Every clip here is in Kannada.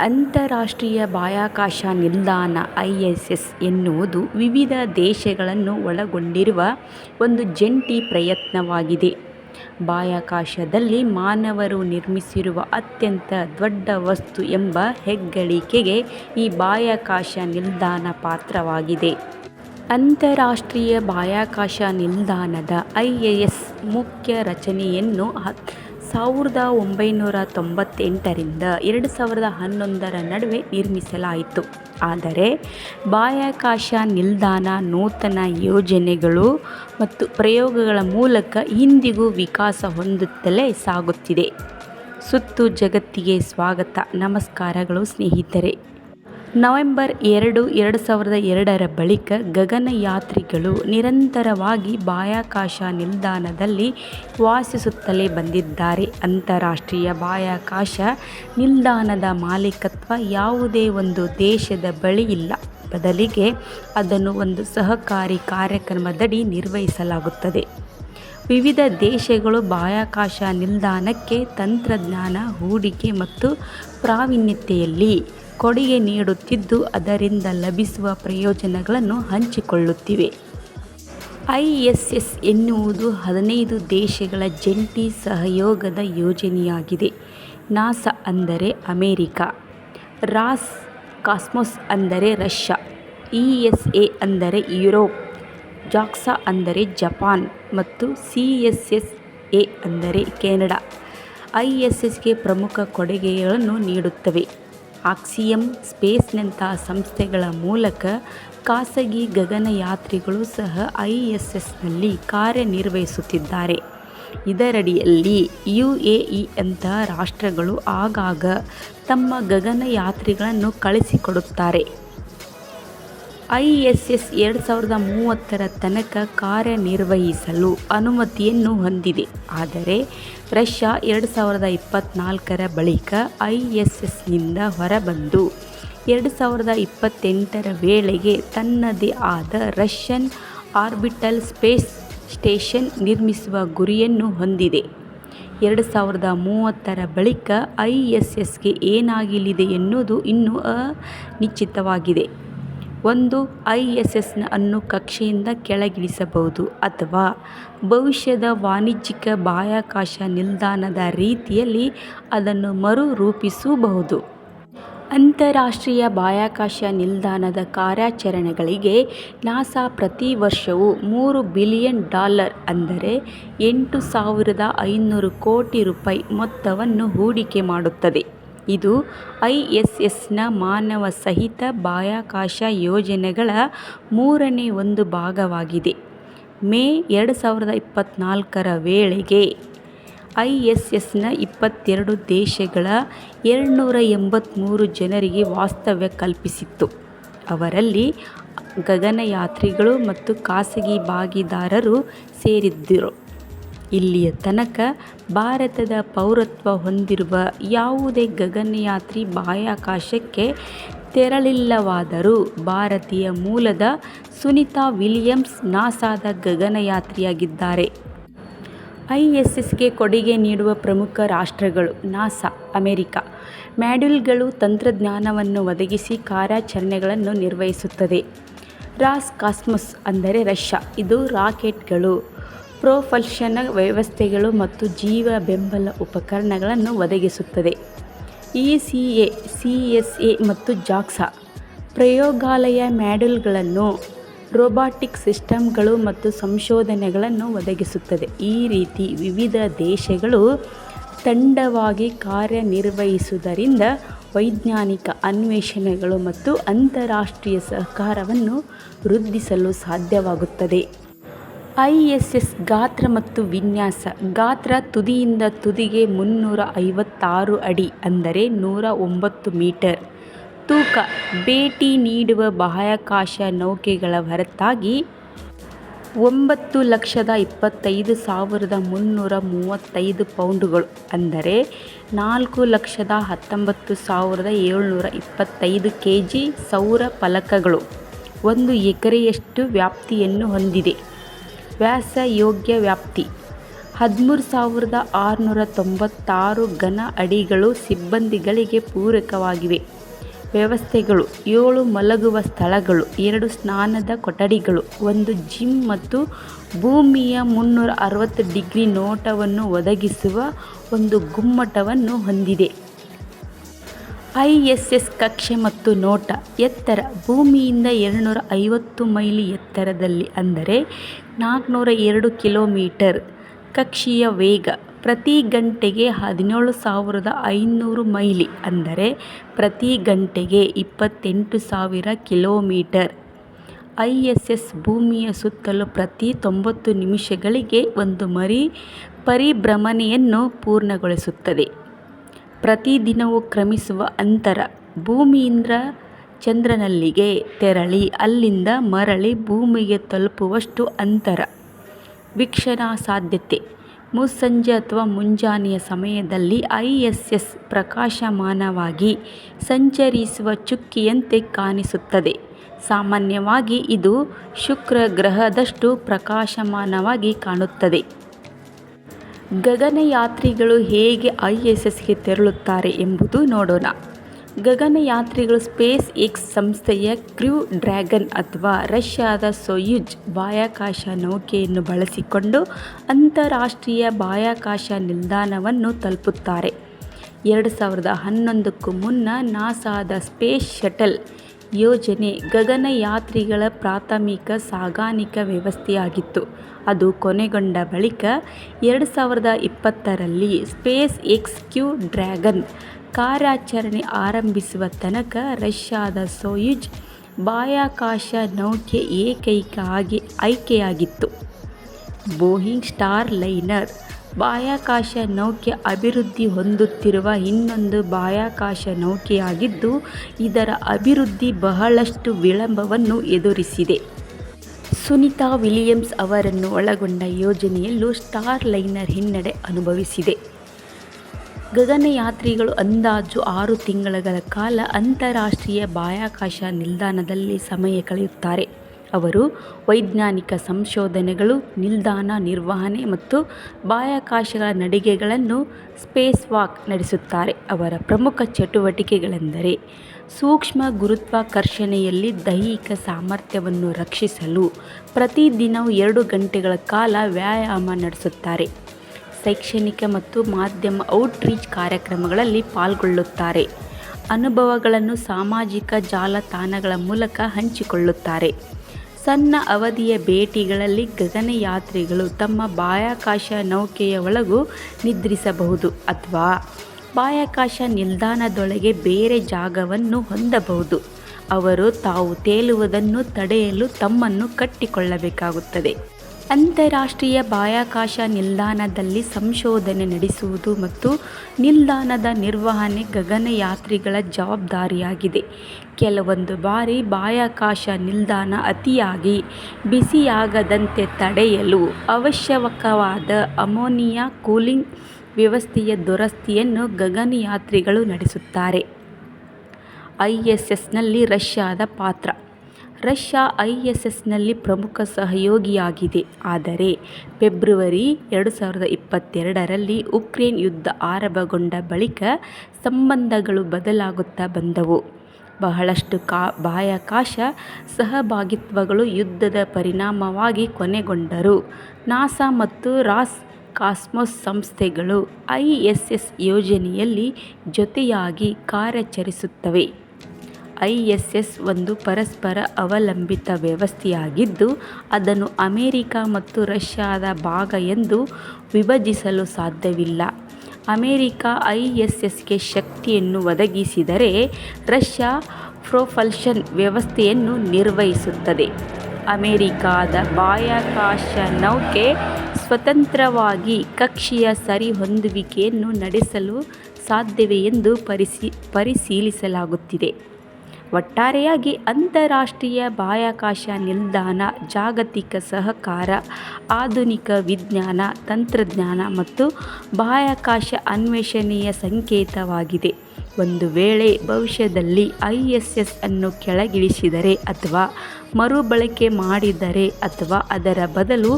ಅಂತರರಾಷ್ಟ್ರೀಯ ಬಾಹ್ಯಾಕಾಶ ನಿಲ್ದಾಣ ಐ ಎಸ್ ಎಸ್ ಎನ್ನುವುದು ವಿವಿಧ ದೇಶಗಳನ್ನು ಒಳಗೊಂಡಿರುವ ಒಂದು ಜಂಟಿ ಪ್ರಯತ್ನವಾಗಿದೆ. ಬಾಹ್ಯಾಕಾಶದಲ್ಲಿ ಮಾನವರು ನಿರ್ಮಿಸಿರುವ ಅತ್ಯಂತ ದೊಡ್ಡ ವಸ್ತು ಎಂಬ ಹೆಗ್ಗಳಿಕೆಗೆ ಈ ಬಾಹ್ಯಾಕಾಶ ನಿಲ್ದಾಣ ಪಾತ್ರವಾಗಿದೆ. ಅಂತಾರಾಷ್ಟ್ರೀಯ ಬಾಹ್ಯಾಕಾಶ ನಿಲ್ದಾಣದ ಐ ಎ ಎಸ್ ಮುಖ್ಯ ರಚನೆಯನ್ನು ಸಾವಿರದ ಒಂಬೈನೂರ ತೊಂಬತ್ತೆಂಟರಿಂದ ಎರಡು ಸಾವಿರದ ಹನ್ನೊಂದರ ನಡುವೆ ನಿರ್ಮಿಸಲಾಯಿತು. ಆದರೆ, ಬಾಹ್ಯಾಕಾಶ ನಿಲ್ದಾಣ ನೂತನ ಯೋಜನೆಗಳು ಮತ್ತು ಪ್ರಯೋಗಗಳ ಮೂಲಕ ಇಂದಿಗೂ ವಿಕಾಸ ಹೊಂದುತ್ತಲೇ ಸಾಗುತ್ತಿದೆ. ಸುತ್ತು ಜಗತ್ತಿಗೆ ಸ್ವಾಗತ ನಮಸ್ಕಾರಗಳು ಸ್ನೇಹಿತರೆ. ನವೆಂಬರ್ ಎರಡು, ಎರಡು ಸಾವಿರದ ಎರಡರ ಬಳಿಕ ಗಗನಯಾತ್ರಿಗಳು ನಿರಂತರವಾಗಿ ಬಾಹ್ಯಾಕಾಶ ನಿಲ್ದಾಣದಲ್ಲಿ ವಾಸಿಸುತ್ತಲೇ ಬಂದಿದ್ದಾರೆ. ಅಂತಾರಾಷ್ಟ್ರೀಯ ಬಾಹ್ಯಾಕಾಶ ನಿಲ್ದಾಣದ ಮಾಲೀಕತ್ವ ಯಾವುದೇ ಒಂದು ದೇಶದ ಬಳಿ ಇಲ್ಲ. ಬದಲಿಗೆ ಅದನ್ನು ಒಂದು ಸಹಕಾರಿ ಕಾರ್ಯಕ್ರಮದಡಿ ನಿರ್ವಹಿಸಲಾಗುತ್ತದೆ. ವಿವಿಧ ದೇಶಗಳು ಬಾಹ್ಯಾಕಾಶ ನಿಲ್ದಾಣಕ್ಕೆ ತಂತ್ರಜ್ಞಾನ, ಹೂಡಿಕೆ ಮತ್ತು ಪ್ರಾವೀಣ್ಯತೆಯಲ್ಲಿ ಕೊಡುಗೆ ನೀಡುತ್ತಿದ್ದು, ಅದರಿಂದ ಲಭಿಸುವ ಪ್ರಯೋಜನಗಳನ್ನು ಹಂಚಿಕೊಳ್ಳುತ್ತಿವೆ. ಐಎಸ್ಎಸ್ ಎನ್ನುವುದು ಹದಿನೈದು ದೇಶಗಳ ಜಂಟಿ ಸಹಯೋಗದ ಯೋಜನೆಯಾಗಿದೆ. ನಾಸಾ ಅಂದರೆ ಅಮೆರಿಕ, ರಾಸ್ ಕಾಸ್ಮೋಸ್ ಅಂದರೆ ರಷ್ಯಾ, ಇ ಎಸ್ ಎ ಅಂದರೆ ಯುರೋಪ್, ಜಾಕ್ಸಾ ಅಂದರೆ ಜಪಾನ್ ಮತ್ತು ಸಿ ಎಸ್ ಎಸ್ ಎ ಅಂದರೆ ಕೆನಡಾ ಐ ಎಸ್ ಎಸ್ಗೆ ಪ್ರಮುಖ ಕೊಡುಗೆಗಳನ್ನು ನೀಡುತ್ತವೆ. ಆಕ್ಸಿಯಮ್ ಸ್ಪೇಸ್ನಂಥ ಸಂಸ್ಥೆಗಳ ಮೂಲಕ ಖಾಸಗಿ ಗಗನಯಾತ್ರಿಗಳು ಸಹ ಐ ಎಸ್ ಎಸ್ನಲ್ಲಿ ಕಾರ್ಯನಿರ್ವಹಿಸುತ್ತಿದ್ದಾರೆ. ಇದರಡಿಯಲ್ಲಿ ಯು ಎ ಇಯಂತಹ ರಾಷ್ಟ್ರಗಳು ಆಗಾಗ ತಮ್ಮ ಗಗನಯಾತ್ರಿಗಳನ್ನು ಕಳುಹಿಸಿಕೊಡುತ್ತಾರೆ. ಎಸ್ ಎರಡು ಸಾವಿರದ ಮೂವತ್ತರ ತನಕ ಕಾರ್ಯನಿರ್ವಹಿಸಲು ಅನುಮತಿಯನ್ನು ಹೊಂದಿದೆ. ಆದರೆ ರಷ್ಯಾ ಎರಡು ಸಾವಿರದ ಇಪ್ಪತ್ತ್ನಾಲ್ಕರ ಬಳಿಕ ಐ ಎಸ್ ಎಸ್ನಿಂದ ಹೊರಬಂದು, ಎರಡು ಸಾವಿರದ ಇಪ್ಪತ್ತೆಂಟರ ವೇಳೆಗೆ ತನ್ನದೇ ಆದ ರಷ್ಯನ್ ಆರ್ಬಿಟಲ್ ಸ್ಪೇಸ್ ಸ್ಟೇಷನ್ ನಿರ್ಮಿಸುವ ಗುರಿಯನ್ನು ಹೊಂದಿದೆ. ಎರಡು ಸಾವಿರದ ಮೂವತ್ತರ ಬಳಿಕ ಐ ಎಸ್ ಎಸ್ಗೆ ಏನಾಗಲಿದೆ ಎನ್ನುವುದು ಇನ್ನೂ ಅನಿಶ್ಚಿತವಾಗಿದೆ. ಒಂದು ಐ ಎಸ್ ಎಸ್ನ ಅನ್ನು ಕಕ್ಷೆಯಿಂದ ಕೆಳಗಿಳಿಸಬಹುದು ಅಥವಾ ಭವಿಷ್ಯದ ವಾಣಿಜ್ಯಿಕ ಬಾಹ್ಯಾಕಾಶ ನಿಲ್ದಾಣದ ರೀತಿಯಲ್ಲಿ ಅದನ್ನು ಮರುರೂಪಿಸಬಹುದು. ಅಂತಾರಾಷ್ಟ್ರೀಯ ಬಾಹ್ಯಾಕಾಶ ನಿಲ್ದಾಣದ ಕಾರ್ಯಾಚರಣೆಗಳಿಗೆ ನಾಸಾ ಪ್ರತಿ ವರ್ಷವೂ ಮೂರು ಬಿಲಿಯನ್ ಡಾಲರ್ ಅಂದರೆ ಎಂಟು ಸಾವಿರದ ಐನೂರು ಕೋಟಿ ರೂಪಾಯಿ ಮೊತ್ತವನ್ನು ಹೂಡಿಕೆ ಮಾಡುತ್ತದೆ. ಇದು ಐಎಸ್ಎಸ್ನ ಮಾನವಸಹಿತ ಬಾಹ್ಯಾಕಾಶ ಯೋಜನೆಗಳ ಮೂರನೇ ಒಂದು ಭಾಗವಾಗಿದೆ. ಮೇ ಎರಡು ಸಾವಿರದ ಇಪ್ಪತ್ತ್ನಾಲ್ಕರ ವೇಳೆಗೆ ಐ ಎಸ್ ಎಸ್ನ ಇಪ್ಪತ್ತೆರಡು ದೇಶಗಳ ಎರಡುನೂರ ಎಂಬತ್ತ್ಮೂರು ಜನರಿಗೆ ವಾಸ್ತವ್ಯ ಕಲ್ಪಿಸಿತ್ತು. ಅವರಲ್ಲಿ ಗಗನಯಾತ್ರಿಗಳು ಮತ್ತು ಖಾಸಗಿ ಭಾಗಿದಾರರು ಸೇರಿದ್ರು. ಇಲ್ಲಿಯ ತನಕ ಭಾರತದ ಪೌರತ್ವ ಹೊಂದಿರುವ ಯಾವುದೇ ಗಗನಯಾತ್ರಿ ಬಾಹ್ಯಾಕಾಶಕ್ಕೆ ತೆರಳಿಲ್ಲವಾದರೂ ಭಾರತೀಯ ಮೂಲದ ಸುನಿತಾ ವಿಲಿಯಮ್ಸ್ ನಾಸಾದ ಗಗನಯಾತ್ರಿಯಾಗಿದ್ದಾರೆ. ಐಎಸ್ಎಸ್ಗೆ ಕೊಡುಗೆ ನೀಡುವ ಪ್ರಮುಖ ರಾಷ್ಟ್ರಗಳು ನಾಸಾ ಅಮೆರಿಕ ಮ್ಯಾಡ್ಯೂಲ್ಗಳು ತಂತ್ರಜ್ಞಾನವನ್ನು ಒದಗಿಸಿ ಕಾರ್ಯಾಚರಣೆಗಳನ್ನು ನಿರ್ವಹಿಸುತ್ತದೆ. ರಾಸ್ ಕಾಸ್ಮಸ್ ಅಂದರೆ ರಷ್ಯಾ ಇದು ರಾಕೆಟ್ಗಳು, ಪ್ರೊಪಲ್ಷನ್ ವ್ಯವಸ್ಥೆಗಳು ಮತ್ತು ಜೀವ ಬೆಂಬಲ ಉಪಕರಣಗಳನ್ನು ಒದಗಿಸುತ್ತದೆ. E C A C S A ಮತ್ತು ಜಾಕ್ಸಾ ಪ್ರಯೋಗಾಲಯ ಮ್ಯಾಡಲ್ಗಳನ್ನು, ರೋಬಾಟಿಕ್ ಸಿಸ್ಟಮ್ಗಳು ಮತ್ತು ಸಂಶೋಧನೆಗಳನ್ನು ಒದಗಿಸುತ್ತದೆ. ಈ ರೀತಿ ವಿವಿಧ ದೇಶಗಳು ತಂಡವಾಗಿ ಕಾರ್ಯನಿರ್ವಹಿಸುವುದರಿಂದ ವೈಜ್ಞಾನಿಕ ಅನ್ವೇಷಣೆಗಳು ಮತ್ತು ಅಂತಾರಾಷ್ಟ್ರೀಯ ಸಹಕಾರವನ್ನು ವೃದ್ಧಿಸಲು ಸಾಧ್ಯವಾಗುತ್ತದೆ. ಐಎಸ್ಎಸ್ ಗಾತ್ರ ಮತ್ತು ವಿನ್ಯಾಸ ಗಾತ್ರ ತುದಿಯಿಂದ ತುದಿಗೆ ಮುನ್ನೂರ ಐವತ್ತಾರು ಅಡಿ ಅಂದರೆ ನೂರ ಒಂಬತ್ತು ಮೀಟರ್. ತೂಕ, ಭೇಟಿ ನೀಡುವ ಬಾಹ್ಯಾಕಾಶ ನೌಕೆಗಳ ಹೊರತಾಗಿ ಒಂಬತ್ತು ಲಕ್ಷದ ಇಪ್ಪತ್ತೈದು ಸಾವಿರದ ಮುನ್ನೂರ ಮೂವತ್ತೈದು ಪೌಂಡುಗಳು ಅಂದರೆ ನಾಲ್ಕು ಲಕ್ಷದ ಹತ್ತೊಂಬತ್ತು ಸಾವಿರದ ಏಳುನೂರ ಇಪ್ಪತ್ತೈದು ಕೆ ಜಿ ಸೌರ ಫಲಕಗಳು ಒಂದು ಎಕರೆಯಷ್ಟು ವ್ಯಾಪ್ತಿಯನ್ನು ಹೊಂದಿದೆ. ವ್ಯಾಸಯೋಗ್ಯ ವ್ಯಾಪ್ತಿ. ಹದಿಮೂರು ಸಾವಿರದ ಆರುನೂರ ತೊಂಬತ್ತಾರು ಘನ ಅಡಿಗಳು ಸಿಬ್ಬಂದಿಗಳಿಗೆ ಪೂರಕವಾಗಿವೆ. ವ್ಯವಸ್ಥೆಗಳು, ಏಳು ಮಲಗುವ ಸ್ಥಳಗಳು, ಎರಡು ಸ್ನಾನದ ಕೊಠಡಿಗಳು, ಒಂದು ಜಿಮ್ ಮತ್ತು ಭೂಮಿಯ ಮುನ್ನೂರ ಅರವತ್ತು ಡಿಗ್ರಿ ನೋಟವನ್ನು ಒದಗಿಸುವ ಒಂದು ಗುಮ್ಮಟವನ್ನು ಹೊಂದಿದೆ. ಐ ಎಸ್ ಎಸ್ ಕಕ್ಷೆ ಮತ್ತು ನೋಟ ಎತ್ತರ ಭೂಮಿಯಿಂದ ಎರಡುನೂರ ಐವತ್ತು ಮೈಲಿ ಎತ್ತರದಲ್ಲಿ ಅಂದರೆ ನಾಲ್ಕುನೂರ ಎರಡು ಕಿಲೋಮೀಟರ್. ಕಕ್ಷೆಯ ವೇಗ ಪ್ರತಿ ಗಂಟೆಗೆ ಹದಿನೇಳು ಸಾವಿರದ ಐನೂರು ಮೈಲಿ ಅಂದರೆ ಪ್ರತಿ ಗಂಟೆಗೆ ಇಪ್ಪತ್ತೆಂಟು ಸಾವಿರ ಕಿಲೋಮೀಟರ್. ಐ ಎಸ್ ಎಸ್ ಭೂಮಿಯ ಸುತ್ತಲೂ ಪ್ರತಿ ತೊಂಬತ್ತು ನಿಮಿಷಗಳಿಗೆ ಒಂದು ಮರಿ ಪರಿಭ್ರಮಣೆಯನ್ನು ಪೂರ್ಣಗೊಳಿಸುತ್ತದೆ. ಪ್ರತಿದಿನವೂ ಕ್ರಮಿಸುವ ಅಂತರ. ಭೂಮಿಯಿಂದ ಚಂದ್ರನಲ್ಲಿಗೆ ತೆರಳಿ, ಅಲ್ಲಿಂದ ಮರಳಿ ಭೂಮಿಗೆ ತಲುಪುವಷ್ಟು ಅಂತರ. ವೀಕ್ಷಣಾ ಸಾಧ್ಯತೆ. ಮುಸ್ಸಂಜೆ ಅಥವಾ ಮುಂಜಾನೆಯ ಸಮಯದಲ್ಲಿ ಐ ಎಸ್ ಎಸ್ ಪ್ರಕಾಶಮಾನವಾಗಿ ಸಂಚರಿಸುವ ಚುಕ್ಕಿಯಂತೆ ಕಾಣಿಸುತ್ತದೆ. ಸಾಮಾನ್ಯವಾಗಿ ಇದು ಶುಕ್ರ ಗ್ರಹದಷ್ಟು ಪ್ರಕಾಶಮಾನವಾಗಿ ಕಾಣುತ್ತದೆ. ಗಗನಯಾತ್ರಿಗಳು ಹೇಗೆ ಐ ಎಸ್ ಎಸ್ಗೆ ತೆರಳುತ್ತಾರೆ ಎಂಬುದು ನೋಡೋಣ. ಗಗನಯಾತ್ರಿಗಳು ಸ್ಪೇಸ್ ಎಕ್ಸ್ ಸಂಸ್ಥೆಯ ಕ್ರ್ಯೂ ಡ್ರ್ಯಾಗನ್ ಅಥವಾ ರಷ್ಯಾದ ಸೊಯುಜ್ ಬಾಹ್ಯಾಕಾಶ ನೌಕೆಯನ್ನು ಬಳಸಿಕೊಂಡು ಅಂತಾರಾಷ್ಟ್ರೀಯ ಬಾಹ್ಯಾಕಾಶ ನಿಲ್ದಾಣವನ್ನು ತಲುಪುತ್ತಾರೆ. ಎರಡು ಸಾವಿರದ ಹನ್ನೊಂದಕ್ಕೂ ಮುನ್ನ ನಾಸಾದ ಸ್ಪೇಸ್ ಶಟಲ್ ಯೋಜನೆ ಗಗನಯಾತ್ರಿಗಳ ಪ್ರಾಥಮಿಕ ಸಾಗಾಣಿಕಾ ವ್ಯವಸ್ಥೆಯಾಗಿತ್ತು. ಅದು ಕೊನೆಗೊಂಡ ಬಳಿಕ ಎರಡು ಸಾವಿರದ ಇಪ್ಪತ್ತರಲ್ಲಿ ಸ್ಪೇಸ್ ಎಕ್ಸ್ ಕ್ಯೂ ಡ್ರ್ಯಾಗನ್ ಕಾರ್ಯಾಚರಣೆ ಆರಂಭಿಸುವ ತನಕ ರಷ್ಯಾದ ಸೋಯುಜ್ ಬಾಹ್ಯಾಕಾಶ ನೌಕೆ ಏಕೈಕ ಆಗಿ ಆಯ್ಕೆಯಾಗಿತ್ತು. ಬೋಯಿಂಗ್ ಸ್ಟಾರ್ ಲೈನರ್ ಬಾಹ್ಯಾಕಾಶ ನೌಕೆ ಅಭಿವೃದ್ಧಿ ಹೊಂದುತ್ತಿರುವ ಇನ್ನೊಂದು ಬಾಹ್ಯಾಕಾಶ ನೌಕೆಯಾಗಿದ್ದು, ಇದರ ಅಭಿವೃದ್ಧಿ ಬಹಳಷ್ಟು ವಿಳಂಬವನ್ನು ಎದುರಿಸಿದೆ. ಸುನಿತಾ ವಿಲಿಯಮ್ಸ್ ಅವರನ್ನು ಒಳಗೊಂಡ ಯೋಜನೆಯಲ್ಲೂ ಸ್ಟಾರ್ ಲೈನರ್ ಹಿನ್ನಡೆ ಅನುಭವಿಸಿದೆ. ಗಗನಯಾತ್ರಿಗಳು ಅಂದಾಜು ಆರು ತಿಂಗಳುಗಳ ಕಾಲ ಅಂತಾರಾಷ್ಟ್ರೀಯ ಬಾಹ್ಯಾಕಾಶ ನಿಲ್ದಾಣದಲ್ಲಿ ಸಮಯ ಕಳೆಯುತ್ತಾರೆ. ಅವರು ವೈಜ್ಞಾನಿಕ ಸಂಶೋಧನೆಗಳು, ನಿಲ್ದಾಣ ನಿರ್ವಹಣೆ ಮತ್ತು ಬಾಹ್ಯಾಕಾಶಗಳ ನಡಿಗೆಗಳನ್ನು ಸ್ಪೇಸ್ ವಾಕ್ ನಡೆಸುತ್ತಾರೆ. ಅವರ ಪ್ರಮುಖ ಚಟುವಟಿಕೆಗಳೆಂದರೆ ಸೂಕ್ಷ್ಮ ಗುರುತ್ವಾಕರ್ಷಣೆಯಲ್ಲಿ ದೈಹಿಕ ಸಾಮರ್ಥ್ಯವನ್ನು ರಕ್ಷಿಸಲು ಪ್ರತಿದಿನವೂ ಎರಡು ಗಂಟೆಗಳ ಕಾಲ ವ್ಯಾಯಾಮ ನಡೆಸುತ್ತಾರೆ. ಶೈಕ್ಷಣಿಕ ಮತ್ತು ಮಾಧ್ಯಮ ಔಟ್ರೀಚ್ ಕಾರ್ಯಕ್ರಮಗಳಲ್ಲಿ ಪಾಲ್ಗೊಳ್ಳುತ್ತಾರೆ. ಅನುಭವಗಳನ್ನು ಸಾಮಾಜಿಕ ಜಾಲತಾಣಗಳ ಮೂಲಕ ಹಂಚಿಕೊಳ್ಳುತ್ತಾರೆ. ಸಣ್ಣ ಅವಧಿಯ ಭೇಟಿಗಳಲ್ಲಿ ಗಗನಯಾತ್ರಿಗಳು ತಮ್ಮ ಬಾಹ್ಯಾಕಾಶ ನೌಕೆಯ ಒಳಗೂ ನಿದ್ರಿಸಬಹುದು ಅಥವಾ ಬಾಹ್ಯಾಕಾಶ ನಿಲ್ದಾಣದೊಳಗೆ ಬೇರೆ ಜಾಗವನ್ನು ಹೊಂದಬಹುದು. ಅವರು ತಾವು ತೇಲುವುದನ್ನು ತಡೆಯಲು ತಮ್ಮನ್ನು ಕಟ್ಟಿಕೊಳ್ಳಬೇಕಾಗುತ್ತದೆ. ಅಂತಾರಾಷ್ಟ್ರೀಯ ಬಾಹ್ಯಾಕಾಶ ನಿಲ್ದಾಣದಲ್ಲಿ ಸಂಶೋಧನೆ ನಡೆಸುವುದು ಮತ್ತು ನಿಲ್ದಾಣದ ನಿರ್ವಹಣೆ ಗಗನಯಾತ್ರಿಗಳ ಜವಾಬ್ದಾರಿಯಾಗಿದೆ. ಕೆಲವೊಂದು ಬಾರಿ ಬಾಹ್ಯಾಕಾಶ ನಿಲ್ದಾಣ ಅತಿಯಾಗಿ ಬಿಸಿಯಾಗದಂತೆ ತಡೆಯಲು ಅವಶ್ಯಕವಾದ ಅಮೋನಿಯಾ ಕೂಲಿಂಗ್ ವ್ಯವಸ್ಥೆಯ ದುರಸ್ತಿಯನ್ನು ಗಗನಯಾತ್ರಿಗಳು ನಡೆಸುತ್ತಾರೆ. ಐ ಎಸ್ ಎಸ್ನಲ್ಲಿ ರಷ್ಯಾದ ಪಾತ್ರ. ರಷ್ಯಾ ಐ ಎಸ್ ಎಸ್ನಲ್ಲಿ ಪ್ರಮುಖ ಸಹಯೋಗಿಯಾಗಿದೆ. ಆದರೆ ಫೆಬ್ರವರಿ ಎರಡು ಸಾವಿರದ ಇಪ್ಪತ್ತೆರಡರಲ್ಲಿ ಉಕ್ರೇನ್ ಯುದ್ಧ ಆರಂಭಗೊಂಡ ಬಳಿಕ ಸಂಬಂಧಗಳು ಬದಲಾಗುತ್ತಾ ಬಂದವು. ಬಹಳಷ್ಟು ಕಾ, ಬಾಹ್ಯಾಕಾಶ ಸಹಭಾಗಿತ್ವಗಳು ಯುದ್ಧದ ಪರಿಣಾಮವಾಗಿ ಕೊನೆಗೊಂಡರು. ನಾಸಾ ಮತ್ತು ರಾಸ್ ಕಾಸ್ಮೋಸ್ ಸಂಸ್ಥೆಗಳು ಐ ಎಸ್ ಎಸ್ ಯೋಜನೆಯಲ್ಲಿ ಜೊತೆಯಾಗಿ ಕಾರ್ಯಾಚರಿಸುತ್ತವೆ. ಐ ಎಸ್ ಎಸ್ ಒಂದು ಪರಸ್ಪರ ಅವಲಂಬಿತ ವ್ಯವಸ್ಥೆಯಾಗಿದ್ದು, ಅದನ್ನು ಅಮೆರಿಕ ಮತ್ತು ರಷ್ಯಾದ ಭಾಗ ಎಂದು ವಿಭಜಿಸಲು ಸಾಧ್ಯವಿಲ್ಲ. ಅಮೆರಿಕ ಐಎಸ್ಎಸ್ಗೆ ಎಸ್ ಎಸ್ಗೆ ಶಕ್ತಿಯನ್ನು ಒದಗಿಸಿದರೆ ರಷ್ಯಾ ಪ್ರೊಫಲ್ಷನ್ ವ್ಯವಸ್ಥೆಯನ್ನು ನಿರ್ವಹಿಸುತ್ತದೆ. ಅಮೆರಿಕಾದ ಬಾಹ್ಯಾಕಾಶ ನೌಕೆ ಸ್ವತಂತ್ರವಾಗಿ ಕಕ್ಷೆಯ ಸರಿಹೊಂದುವಿಕೆಯನ್ನು ನಡೆಸಲು ಸಾಧ್ಯವೇ ಎಂದು ಪರಿಶೀ ಪರಿಶೀಲಿಸಲಾಗುತ್ತಿದೆ. ಒಟ್ಟಾರೆಯಾಗಿ ಅಂತಾರಾಷ್ಟ್ರೀಯ ಬಾಹ್ಯಾಕಾಶ ನಿಲ್ದಾಣ, ಜಾಗತಿಕ ಸಹಕಾರ, ಆಧುನಿಕ ವಿಜ್ಞಾನ, ತಂತ್ರಜ್ಞಾನ ಮತ್ತು ಬಾಹ್ಯಾಕಾಶ ಅನ್ವೇಷಣೆಯ ಸಂಕೇತವಾಗಿದೆ. ಒಂದು ವೇಳೆ ಭವಿಷ್ಯದಲ್ಲಿ ಐ ಎಸ್ ಎಸ್ ಅನ್ನು ಕೆಳಗಿಳಿಸಿದರೆ ಅಥವಾ ಮರುಬಳಕೆ ಮಾಡಿದರೆ ಅಥವಾ ಅದರ ಬದಲು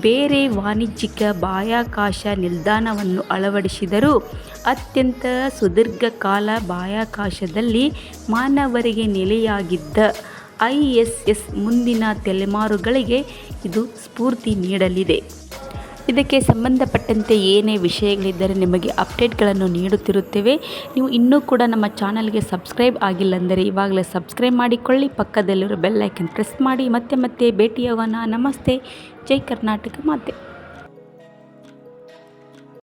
ಬೇರೆ ವಾಣಿಜ್ಯಿಕ ಬಾಹ್ಯಾಕಾಶ ನಿಲ್ದಾಣವನ್ನು ಅಳವಡಿಸಿದರೂ ಅತ್ಯಂತ ಸುದೀರ್ಘ ಕಾಲ ಬಾಹ್ಯಾಕಾಶದಲ್ಲಿ ಮಾನವರಿಗೆ ನೆಲೆಯಾಗಿದ್ದ ಐ ಎಸ್ ಎಸ್ ಮುಂದಿನ ತಲೆಮಾರುಗಳಿಗೆ ಇದು ಸ್ಫೂರ್ತಿ ನೀಡಲಿದೆ. ಇದಕ್ಕೆ ಸಂಬಂಧಪಟ್ಟಂತೆ ಏನೇ ವಿಷಯಗಳಿದ್ದರೆ ನಿಮಗೆ ಅಪ್ಡೇಟ್ಗಳನ್ನು ನೀಡುತ್ತಿರುತ್ತೇವೆ. ನೀವು ಇನ್ನೂ ಕೂಡ ನಮ್ಮ ಚಾನಲ್ಗೆ ಸಬ್ಸ್ಕ್ರೈಬ್ ಆಗಿಲ್ಲ ಅಂದರೆ ಇವಾಗಲೇ ಸಬ್ಸ್ಕ್ರೈಬ್ ಮಾಡಿಕೊಳ್ಳಿ. ಪಕ್ಕದಲ್ಲಿರೋ ಬೆಲ್ ಐಕನ್ ಪ್ರೆಸ್ ಮಾಡಿ. ಮತ್ತೆ ಮತ್ತೆ ಭೇಟಿಯಾಗೋಣ. ನಮಸ್ತೆ. ಜೈ ಕರ್ನಾಟಕ ಮಾತೆ.